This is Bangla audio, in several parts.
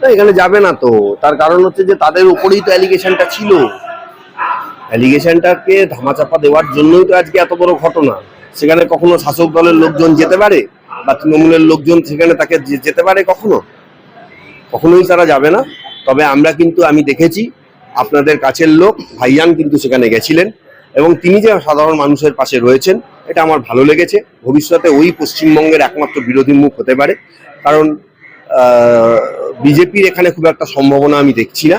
না, এখানে যাবে না তো। তার কারণ হচ্ছে যে তাদের উপরেই তো অ্যালিগেশনটা ছিল। অ্যালিগেশনটাকে ধামাচাপা দেওয়ার জন্যই তো আজকে এত বড় ঘটনা। সেখানে কখনো শাসক দলের লোকজন যেতে পারে বা তৃণমূলের লোকজন সেখানে তাকে যেতে পারে কখনো? কখনোই তারা যাবে না। তবে আমরা কিন্তু আমি দেখেছি আপনাদের কাছের লোক ভাইয়ান কিন্তু সেখানে গেছিলেন এবং তিনি যে সাধারণ মানুষের পাশে রয়েছেন এটা আমার ভালো লেগেছে। ভবিষ্যতে ওই পশ্চিমবঙ্গের একমাত্র বিরোধী মুখ হতে পারে। কারণ বিজেপির এখানে খুব একটা সম্ভাবনা আমি দেখছি না।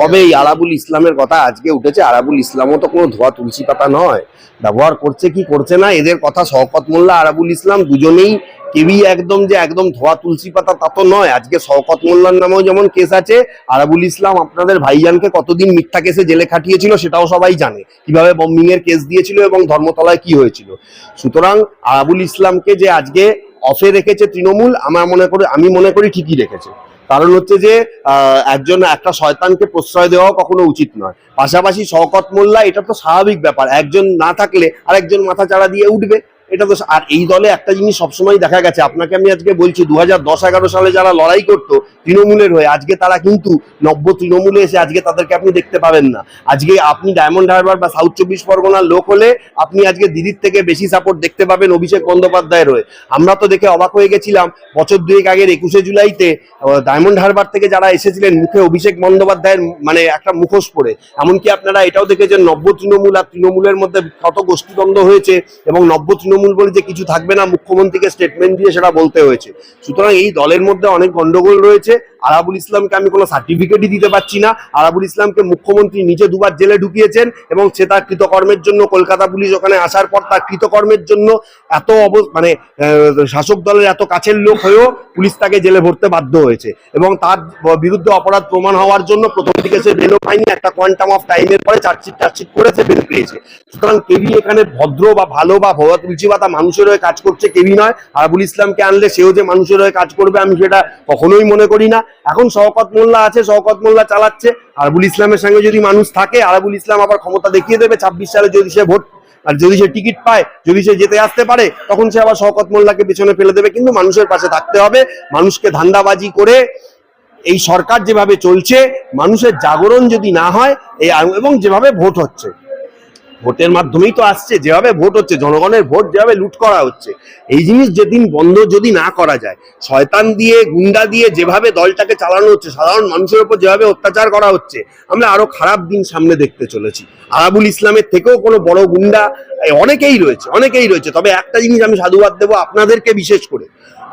হবে এই আরাবুল ইসলামের কথা আজকে উঠেছে। আরাবুল ইসলামও তো কোনো ধোয়া তুলসী পাতা নয়। ব্যবহার করছে কি করছে না এদের কথা শওকত মোল্লা আরাবুল ইসলাম দুজনেই কেউই একদম যে একদম ধোয়া তুলসী পাতা তা তো নয়। আজকে শওকত মোল্লার নামেও যেমন কেস আছে আরাবুল ইসলাম আপনাদের ভাইজানকে কতদিন মিথ্যা কেসে জেলে খাটিয়েছিল সেটাও সবাই জানে। কীভাবে বম্বিং এর কেস দিয়েছিল এবং ধর্মতলায় কি হয়েছিল। সুতরাং আরাবুল ইসলামকে যে আজকে অফে রেখেছে তৃণমূল, আমার মনে করি, আমি মনে করি ঠিকই রেখেছে। কারণ হচ্ছে যে একজন, একটা শয়তানকে প্রশ্রয় দেওয়া কখনো উচিত নয়। পাশাপাশি শওকত মোল্লা, এটা তো স্বাভাবিক ব্যাপার। একজন না থাকলে আর একজন মাথা চাড়া দিয়ে উঠবে। এটা তো আর এই দলে একটা জিনিস সবসময় দেখা গেছে। আপনাকে আমি আজকে বলছি, দু হাজার দশ এগারো সালে যারা লড়াই করতো তৃণমূলের হয়ে, আজকে তারা কিন্তু নব্য তৃণমূলে এসে আজকে তাদেরকে আপনি দেখতে পাবেন না। আজকে আপনি ডায়মন্ড হারবার বা সাউথ চব্বিশ পরগনার লোক হলে আপনি আজকে দিদির থেকে বেশি সাপোর্ট দেখতে পাবেন অভিষেক বন্দ্যোপাধ্যায়ের হয়ে। আমরা তো দেখে অবাক হয়ে গেছিলাম, বছর দুয়েক আগের একুশে জুলাইতে ডায়মন্ড হারবার থেকে যারা এসেছিলেন, মুখে অভিষেক বন্দ্যোপাধ্যায়ের মানে একটা মুখোশ পরে। এমনকি আপনারা এটাও দেখেছেন, নব্য তৃণমূল আর তৃণমূলের মধ্যে কত গোষ্ঠীদ্বন্দ্ব হয়েছে এবং নব্য তৃণমূল বলে যে কিছু থাকবে না, মুখ্যমন্ত্রীকে স্টেটমেন্ট দিয়ে সেটা বলতে হয়েছে। সুতরাং এই দলের মধ্যে অনেক গন্ডগোল রয়েছে। আরাবুল ইসলামকে আমি কোনো সার্টিফিকেটই দিতে পারছি না। আরাবুল ইসলামকে মুখ্যমন্ত্রী নিজে দুবার জেলে ঢুকিয়েছেন এবং সে তার কৃতকর্মের জন্য কলকাতা পুলিশ ওখানে আসার পর তার কৃতকর্মের জন্য এত অব মানে শাসক দলের এত কাছের লোক হয়েও পুলিশ তাকে জেলে ভরতে বাধ্য হয়েছে এবং তার বিরুদ্ধে অপরাধ প্রমাণ হওয়ার জন্য প্রথম দিকে সে বেলও পায়নি একটা কোয়ান্টাম অফ টাইমের পরে চার্জশিট টার্জশিট করে সে বেল পেয়েছে। সুতরাং কেবি এখানে ভদ্র বা ভালো বা ভবা তুলসী পাতা মানুষের হয়ে কাজ করছে কেবি নয়। আরাবুল ইসলামকে আনলে সেও যে মানুষের হয়ে কাজ করবে, আমি সেটা কখনোই মনে করি না। এখন শওকত মোল্লা আছে, শওকত মোল্লা চালাচ্ছে। আরাবুল ইসলামের সঙ্গে যদি মানুষ থাকে আরাবুল ইসলাম আবার ক্ষমতা দেখিয়ে দেবে ছাব্বিশ সালে যদি সে ভোট, আর যদি সে টিকিট পায়, যদি সে যেতে আসতে পারে, তখন সে আবার শওকত মোল্লাকে পেছনে ফেলে দেবে। কিন্তু মানুষের পাশে থাকতে হবে। মানুষকে ধান্দাবাজি করে এই সরকার যেভাবে চলছে, মানুষের জাগরণ যদি না হয় এই এবং যেভাবে ভোট হচ্ছে। ভোটের মাধ্যমেই তো আসছে, যেভাবে ভোট হচ্ছে, জনগণের ভোট যেভাবে লুট করা হচ্ছে, এই জিনিস যেদিন বন্ধ যদি না করা যায়, শয়তান দিয়ে, গুন্ডা দিয়ে যেভাবে দলটাকে চালানো হচ্ছে, সাধারণ মানুষের উপর যেভাবে অত্যাচার করা হচ্ছে, আমরা আরও খারাপ দিন সামনে দেখতে চলেছি। আরাবুল ইসলামের থেকেও কোনো বড় গুন্ডা অনেকেই রয়েছে অনেকেই রয়েছে, তবে একটা জিনিস আমি সাধুবাদ দেবো আপনাদেরকে বিশেষ করে।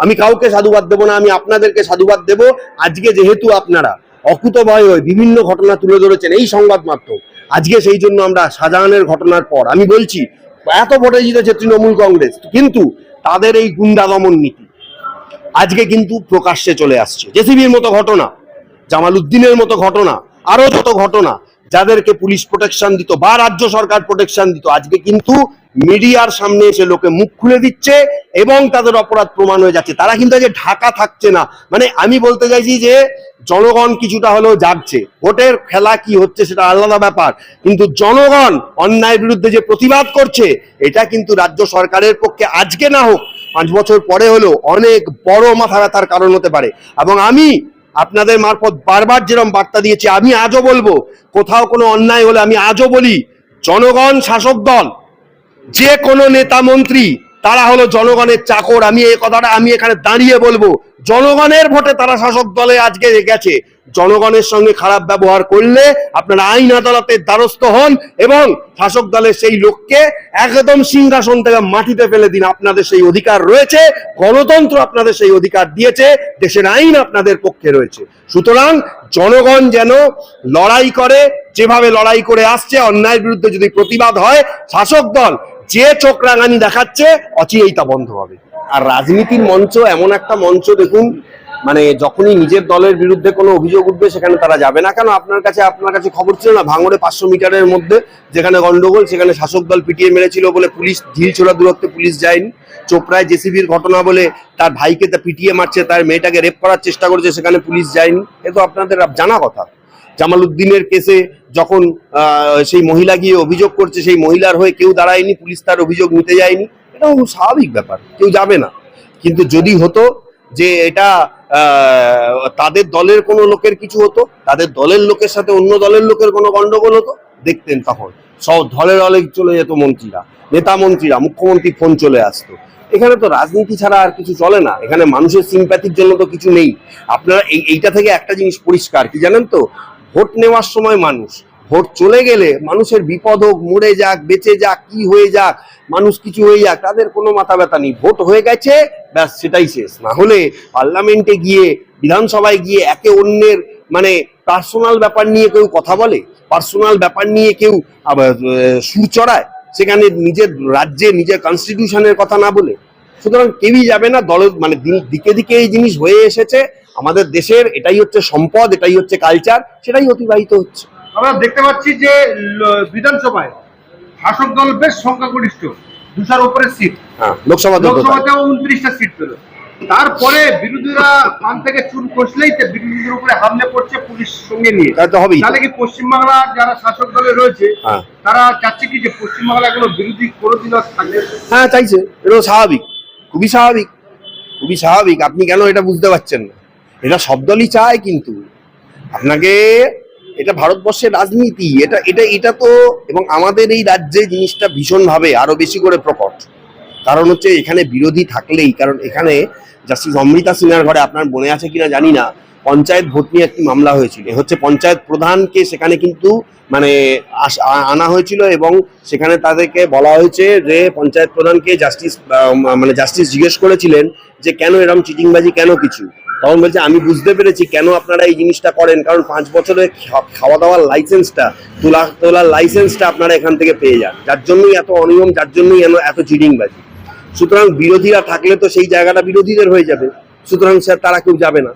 আমি কাউকে সাধুবাদ দেবো না, আমি আপনাদেরকে সাধুবাদ দেবো, আজকে যেহেতু আপনারা অকুতভয় হয়ে বিভিন্ন ঘটনা তুলে ধরেছেন, এই সংবাদ মাধ্যম আজকে সেই জন্য আমরা শাহজাহানের ঘটনার পর, আমি বলছি, এত ভোটে জিতেছে তৃণমূল কংগ্রেস, কিন্তু তাদের এই গুন্ডা দমন নীতি আজকে কিন্তু প্রকাশ্যে চলে আসছে। জেসিবির মতো ঘটনা জামাল উদ্দিনের মতো ঘটনা, আরও যত ঘটনা যাদেরকে পুলিশ প্রোটেকশন দিত বা রাজ্য সরকার প্রোটেকশন দিত, আজকে কিন্তু মিডিয়ার সামনে এসে লোকে মুখ খুলে দিচ্ছে এবং তাদের অপরাধ প্রমাণ হয়ে যাচ্ছে। তারা কিন্তু আজকে ঢাকা থাকছে না। মানে আমি বলতে চাইছি যে, জনগণ কিছুটা হলেও জাগছে। ভোটের খেলা কি হচ্ছে সেটা আলাদা ব্যাপার। কিন্তু জনগণ অন্যায়ের বিরুদ্ধে যে প্রতিবাদ করছে, এটা কিন্তু রাজ্য সরকারের পক্ষে আজকে না হোক, পাঁচ বছর পরে হলেও অনেক বড় মাথা ব্যথার কারণ হতে পারে। এবং আমি আপনাদের মারফত বারবার যেরকম বার্তা দিয়েছি, আমি আজও বলব, কোথাও কোনো অন্যায় হলে আমি আজও বলি, জনগণ, শাসক দল, যে কোনো নেতা মন্ত্রী, তারা হলো জনগণের চাকর। আমি এই কথাটা আমি এখানে দাঁড়িয়ে বলব, জনগণের ভোটে তারা শাসক দলে আজকে গেছে। জনগণের সঙ্গে খারাপ ব্যবহার করলে আপনারা আইন আদালতের দ্বারস্থ হন এবং শাসক দলের সেই লোককে একদম সিংহাসন থেকে মাটিতে ফেলে দিন। আপনাদের সেই অধিকার রয়েছে, গণতন্ত্র আপনাদের সেই অধিকার দিয়েছে, দেশের আইন আপনাদের পক্ষে রয়েছে। সুতরাং জনগণ যেন লড়াই করে, যেভাবে লড়াই করে আসছে, অন্যায়ের বিরুদ্ধে যদি প্রতিবাদ হয়, শাসক দল যে চোখ রাঙানি দেখাচ্ছে, অচিরেই তা বন্ধ হবে। আর রাজনীতির মঞ্চ এমন একটা মঞ্চ দেখুন মানে যখনই নিজের দলের বিরুদ্ধে কোনো অভিযোগ উঠবে, সেখানে তারা যাবে না। কেন? আপনার কাছে আপনার কাছে খবর ছিল না, ভাঙড়ে পাঁচশো মিটারের মধ্যে যেখানে গন্ডগোল, সেখানে শাসক দল পিটিয়ে মেরেছিল বলে পুলিশ ঢিল ছোড়া দূরত্বে পুলিশ যায়নি। চোপড়ায় জেসিবির ঘটনা বলে তার ভাইকে তা পিটিয়ে মারছে, তার মেয়েটাকে রেপ করার চেষ্টা করেছে, সেখানে পুলিশ যায়নি। এ তো আপনাদের জানা কথা। জামাল উদ্দিনের কেসে যখন সেই মহিলা গিয়ে অভিযোগ করছে, সেই মহিলার হয়ে কেউ দাঁড়ায়নি, পুলিশ তার অভিযোগ নিতে যায়নি। এটা স্বাভাবিক ব্যাপার, কেউ যাবে না। কিন্তু যদি হতো যে এটা তাদের দলের কোনো লোকের কিছু হতো? তাদের দলের লোকের সাথে অন্য দলের লোকের কোনো গন্ডগোল হতো? দেখতেন তখন। সব দলে দলে চলে যেত মন্ত্রীরা, নেতা মন্ত্রীরা, মুখ্যমন্ত্রী ফোন চলে আসতো। এখানে তো রাজনীতি ছাড়া আর কিছু চলে না। এখানে মানুষের সিম্প্যাথির জন্য তো কিছু নেই। আপনারা এই, এইটা থেকে একটা জিনিস পরিষ্কার, কি জানেন তো? ভোট নেওয়ার সময় মানুষ ভোট চলে গেলে মানুষের বিপদ হোক, মরে যাক, বেঁচে যাক, কি হয়ে যাক, মানুষ কিছু হয়ে যাক, তাদের কোনো মাথা ব্যথা নেই। ভোট হয়ে গেছে, ব্যাস, সেটাই শেষ। না হলে পার্লামেন্টে গিয়ে, বিধানসভায় গিয়ে একে অন্যের মানে পার্সোনাল ব্যাপার নিয়ে কেউ কথা বলে? পার্সোনাল ব্যাপার নিয়ে কেউ সুর চড়ায়? সেখানে নিজের রাজ্যে, নিজের কনস্টিটিউশনের কথা না বলে? সুতরাং কেউই যাবে না, দল মানে দিকে দিকে এই জিনিস হয়ে এসেছে। আমাদের দেশের, এটাই হচ্ছে সম্পদ, এটাই হচ্ছে কালচার সেটাই অতিবাহিত হচ্ছে। আমরা দেখতে পাচ্ছি যে বিধানসভায় শাসক দল বেশ সংখ্যাগরিষ্ঠ দুশোর উপরে সিট। হ্যাঁ লোকসভা। লোকসভাতেও উনত্রিশটা সিট পেল। তারপরে বিরোধীরা পান থেকে চুন কষলেই তো বিরোধীদের উপরে হামলে পড়ছে পুলিশ সঙ্গে নিয়ে। তাহলে কি পশ্চিমবাংলা যারা শাসক দলে রয়েছে হ্যাঁ। তারা চাচ্ছে কি যে পশ্চিমবাংলা কোনো বিরোধী কোনোদিন থাকবে হ্যাঁ চাইছে। এটা স্বাভাবিক। খুবই স্বাভাবিক। খুবই স্বাভাবিক। আপনি কেন এটা বুঝতে পারছেন না? এটা সব দলই চায় কিন্তু। আপনাকে এটা ভারতবর্ষের রাজনীতি, এটা এটা এটা তো এবং আমাদের এই রাজ্যে জিনিসটা ভীষণভাবে আরও বেশি করে প্রকট। কারণ হচ্ছে এখানে বিরোধী থাকলেই, কারণ এখানে জাস্টিস অমৃতা সিনহার ঘরে আপনার মনে আছে কিনা জানি না, পঞ্চায়েত ভোট নিয়ে একটি মামলা হয়েছিল। হচ্ছে পঞ্চায়েত প্রধানকে সেখানে কিন্তু মানে আনা হয়েছিল এবং সেখানে তাদেরকে বলা হয়েছে যে পঞ্চায়েত প্রধানকে জাস্টিস মানে জাস্টিস জিজ্ঞেস করেছিলেন যে কেন এরকম চিটিংবাজি, কেন কিছু? তখন বলছে, আমি বুঝতে পেরেছি কেন আপনারা এই জিনিসটা করেন, কারণ পাঁচ বছরের খাওয়া দাওয়ার লাইসেন্সটা তোলা, তোলার লাইসেন্সটা আপনারা এখান থেকে পেয়ে যান। যার জন্যই এত অনিয়ম, যার জন্যই এত চিটিংবাজি। সুতরাং বিরোধীরা থাকলে তো সেই জায়গাটা বিরোধীদের হয়ে যাবে। সুতরাং স্যার, তারা কেউ যাবে না।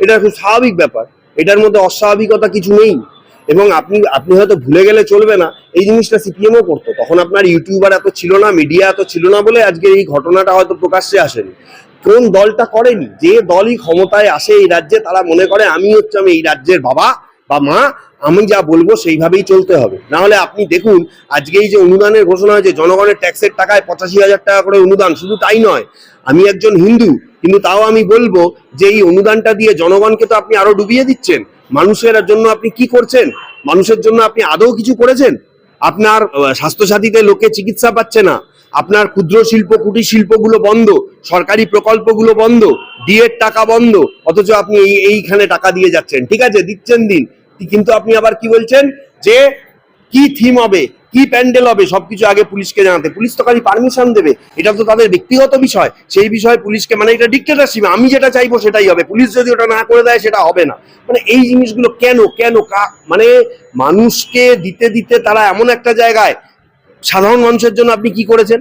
এটা খুব স্বাভাবিক ব্যাপার। এটার মধ্যে অস্বাভাবিকতা কিছু নেই। এবং আপনি আপনি হয়তো ভুলে গেলে চলবে না। এই জিনিসটা সিপিএমও করতো। তখন আপনার ইউটিউবার এত ছিল না, মিডিয়া এত ছিল না বলে আজকে এই ঘটনাটা হয়তো প্রকাশ্যে আসেনি। কোন দলটা করেনি, যে দলই ক্ষমতায় আসে এই রাজ্যে, তারা মনে করে, আমি হচ্ছে আমি এই রাজ্যের বাবা বা মা, আমি যা বলব সেইভাবেই চলতে হবে। না হলে আপনি দেখুন আজকে এই যে অনুদানের ঘোষণা হয়েছে, জনগণের ট্যাক্সের টাকায় পঁচাশি হাজার টাকা করে অনুদান, শুধু তাই নয়, আমি একজন হিন্দু, কিন্তু তাও আমি বলব যে এই অনুদানটা দিয়ে জনগণকে তো আপনি আরও ডুবিয়ে দিচ্ছেন। মানুষের জন্য আপনি কি করছেন? মানুষের জন্য আপনি আদৌ কিছু করেছেন? আপনার স্বাস্থ্যসাথীতে লোকে চিকিৎসা পাচ্ছে না। আপনার ক্ষুদ্র শিল্প, কুটির শিল্পগুলো বন্ধ, সরকারি প্রকল্পগুলো বন্ধ, ডিএর টাকা বন্ধ, অথচ আপনি এই, এইখানে টাকা দিয়ে যাচ্ছেন। ঠিক আছে, দিচ্ছেন দিন। কিন্তু আপনি আবার কি বলছেন? যে কি থিম হবে, কি প্যান্ডেল হবে, সবকিছু আগে পুলিশকে জানাতে। পুলিশ তো খালি পারমিশন দেবে। এটা তো তাদের ব্যক্তিগত বিষয়। সেই বিষয়ে পুলিশকে মানে এটা ডিক্টেটারশিপ আমি যেটা চাইব সেটাই হবে। পুলিশ যদি ওটা না করে দেয়, সেটা হবে না। মানে এই জিনিসগুলো কেন কেন মানে মানুষকে দিতে দিতে তারা এমন একটা জায়গায় সাধারণ মানুষের জন্য আপনি কি করেছেন?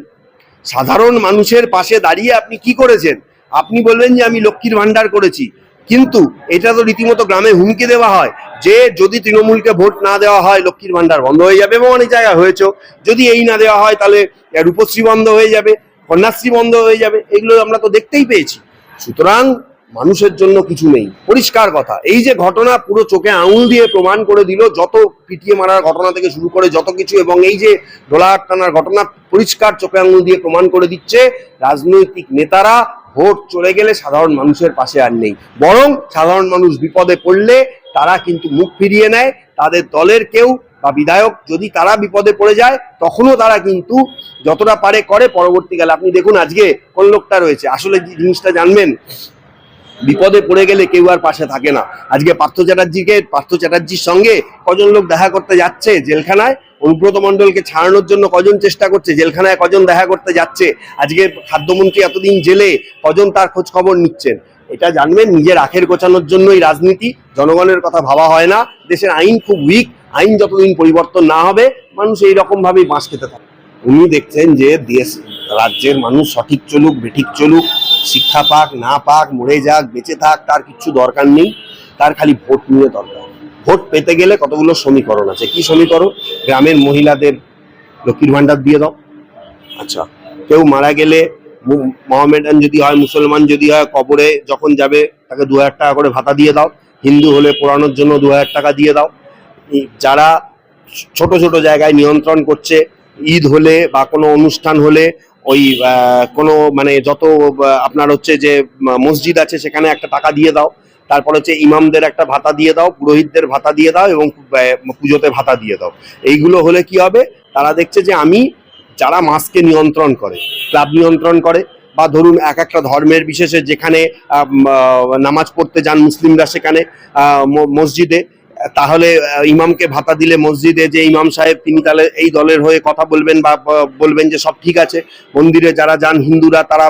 সাধারণ মানুষের পাশে দাঁড়িয়ে আপনি কি করেছেন? আপনি বলবেন যে আমি লক্ষ্মীর ভান্ডার করেছি। কিন্তু এটা তো রীতিমতো গ্রামে হুমকি দেওয়া হয় যে যদি তৃণমূলকে ভোট না দেওয়া হয়, লক্ষ্মীর ভান্ডার বন্ধ হয়ে যাবে এবং অনেক জায়গায় হয়েছে। যদি এই না দেওয়া হয়, তাহলে রূপশ্রী বন্ধ হয়ে যাবে, কন্যাশ্রী বন্ধ হয়ে যাবে। এগুলো আমরা তো দেখতেই পেয়েছি। সুতরাং মানুষের জন্য কিছু নেই। পরিষ্কার কথা, এই যে ঘটনা পুরো চোখে আঙুল দিয়ে প্রমাণ করে দিল, যত পিটিয়ে মারার ঘটনা থেকে শুরু করে যত কিছু এবং এই যে ডোলা টানার ঘটনা পরিষ্কার চোখে আঙুল দিয়ে প্রমাণ করে দিচ্ছে, রাজনৈতিক নেতারা ভোট চলে গেলে সাধারণ মানুষের পাশে আর নেই। বরং সাধারণ মানুষ বিপদে পড়লে তারা কিন্তু মুখ ফিরিয়ে নেয়, তাদের দলের কেউ বা বিধায়ক যদি তারা বিপদে পড়ে যায়, তখনও তারা কিন্তু যতটা পারে করে। পরবর্তীকালে আপনি দেখুন আজকে কোন লোকটা রয়েছে। আসলে জিনিসটা জানবেন? বিপদে পড়ে গেলে কেউ আর পাশে থাকে না। আজকে পার্থ চ্যাটার্জিকে, পার্থ চ্যাটার্জির সঙ্গে কজন লোক দেখা করতে যাচ্ছে জেলখানায়? অনুব্রত মণ্ডলকে ছাড়ানোর জন্য কজন চেষ্টা করছে? জেলখানায় কজন দেখা করতে যাচ্ছে? আজকে খাদ্যমন্ত্রী এতদিন জেলে, কজন তার খোঁজ খবর নিচ্ছেন? এটা জানবেন, নিজের আখের গোছানোর জন্যই রাজনীতি। জনগণের কথা ভাবা হয় না। দেশের আইন খুব উইক আইন যতদিন পরিবর্তন না হবে, মানুষ এই রকম ভাবেই বাঁশ খেতে থাকে। উনি দেখছেন যে দেশ, রাজ্যের মানুষ সঠিক চলুক, বেঠিক চলুক, শিক্ষা পাক, না পাক, মরে যাক, বেঁচে থাক, তার কিচ্ছু দরকার নেই, তার খালি ভোট নিয়ে দরকার। ভোট পেতে গেলে কতগুলো সমীকরণ আছে? কি সমীকরণ? গ্রামের মহিলাদের লক্ষ্মীর ভাণ্ডার দিয়ে দাও। আচ্ছা কেউ মারা গেলে মহামেডান যদি হয়, মুসলমান যদি হয়, কবরে যখন যাবে, তাকে দু হাজার টাকা করে ভাতা দিয়ে দাও। হিন্দু হলে পোড়ানোর জন্য দু হাজার টাকা দিয়ে দাও। যারা ছোট ছোট জায়গায় নিয়ন্ত্রণ করছে ঈদ হলে বা কোনো অনুষ্ঠান হলে ওই কোনো মানে যত আপনার হচ্ছে যে মসজিদ আছে সেখানে একটা টাকা দিয়ে দাও। তারপর হচ্ছে ইমামদের একটা ভাতা দিয়ে দাও, পুরোহিতদের ভাতা দিয়ে দাও এবং পুজোতে ভাতা দিয়ে দাও। এইগুলো হলে কি হবে? তারা দেখছে যে আমি যারা মাসকে নিয়ন্ত্রণ করে, ক্লাব নিয়ন্ত্রণ করে, বা ধরুন এক একটা ধর্মের বিশেষে যেখানে নামাজ পড়তে যান মুসলিমরা সেখানে মসজিদে তাহলে ইমামকে ভাতা দিলে মসজিদে যে ইমাম সাহেব, তিনি তাহলে এই দলের হয়ে কথা বলবেন বা বলবেন যে সব ঠিক আছে। মন্দিরে যারা যান, হিন্দুরা তারা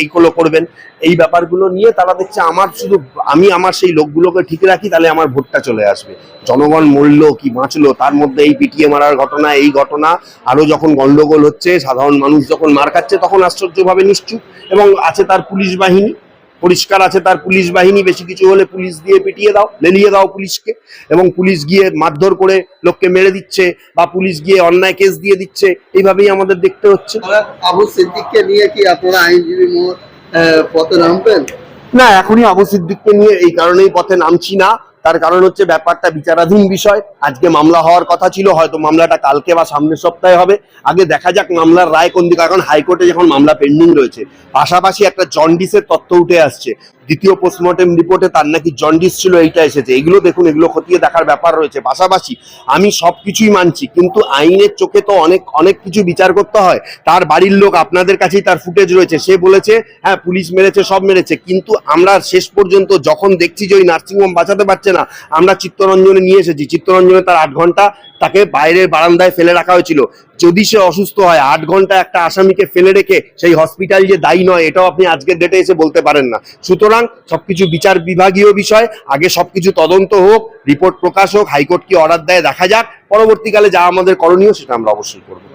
এইগুলো করবেন। এই ব্যাপারগুলো নিয়ে তারা দেখছে, আমার শুধু, আমি আমার সেই লোকগুলোকে ঠিক রাখি, তাহলে আমার ভোটটা চলে আসবে। জনগণ মরলো কি বাঁচলো, তার মধ্যে এই পিটিয়ে মারার ঘটনা, এই ঘটনা, আরও যখন গন্ডগোল হচ্ছে, সাধারণ মানুষ যখন মার খাচ্ছে, তখন আশ্চর্যভাবে নিশ্চুপ এবং আছে তার পুলিশ বাহিনী। পরিষ্কার আছে তার পুলিশ বাহিনী বেশি কিছু হলে পুলিশ দিয়ে পিটিয়ে দাও লেলিয়ে দাও পুলিশকে। এবং পুলিশ গিয়ে মারধর করে লোককে মেরে দিচ্ছে বা পুলিশ গিয়ে অন্যায় কেস দিয়ে দিচ্ছে এইভাবেই আমাদের দেখতে হচ্ছে। আবু সিদ্দিককে নিয়ে কি আপনারা আইনজীবী পথে নামবেন? না এখনই আবু সিদ্দিককে নিয়ে এই কারণেই পথে নামছি না। তার কারণ হচ্ছে ব্যাপারটা বিচারাধীন বিষয়। আজকে মামলা হওয়ার কথা ছিল, হয়তো মামলাটা কালকে বা সামনের সপ্তাহে হবে। আগে দেখা যাক মামলার রায় কোন দিকে এখন হাইকোর্টে যখন মামলা পেন্ডিং রয়েছে, পাশাপাশি একটা জন্ডিসের তথ্য উঠে আসছে। দ্বিতীয় পোস্টমর্টেম রিপোর্টে তার নাকি জন্ডিস ছিল, এইটা এসেছে। এগুলো দেখুন, এগুলো খতিয়ে দেখার ব্যাপার রয়েছে। পাশাপাশি আমি সবকিছুই মানছি, কিন্তু আইনের চোখে তো অনেক অনেক কিছু বিচার করতে হয়। তার বাড়ির লোক আপনাদের কাছেই তার ফুটেজ রয়েছে। সে বলেছে হ্যাঁ পুলিশ মেরেছে, সব মেরেছে। কিন্তু আমরা শেষ পর্যন্ত যখন দেখছি যে ওই নার্সিংহোম বাঁচাতে পারছে না, আমরা চিত্তরঞ্জনে নিয়ে এসেছি। চিত্তরঞ্জনে তার আট ঘণ্টা তাকে বাইরের বারান্দায় ফেলে রাখা হয়েছিল। যদি সে অসুস্থ হয়, আট ঘণ্টা একটা আসামিকে ফেলে রেখে সেই হসপিটাল যে দায়ী নয়, এটাও আপনি আজকের ডেটে এসে বলতে পারেন না। সুতরাং সবকিছু বিচার বিভাগীয় বিষয়। আগে সবকিছু তদন্ত হোক রিপোর্ট প্রকাশ হোক, হাইকোর্ট কি অর্ডার দেয় দেখা যাক। পরবর্তীকালে যা আমাদের করণীয় সেটা আমরা অবশ্যই করব।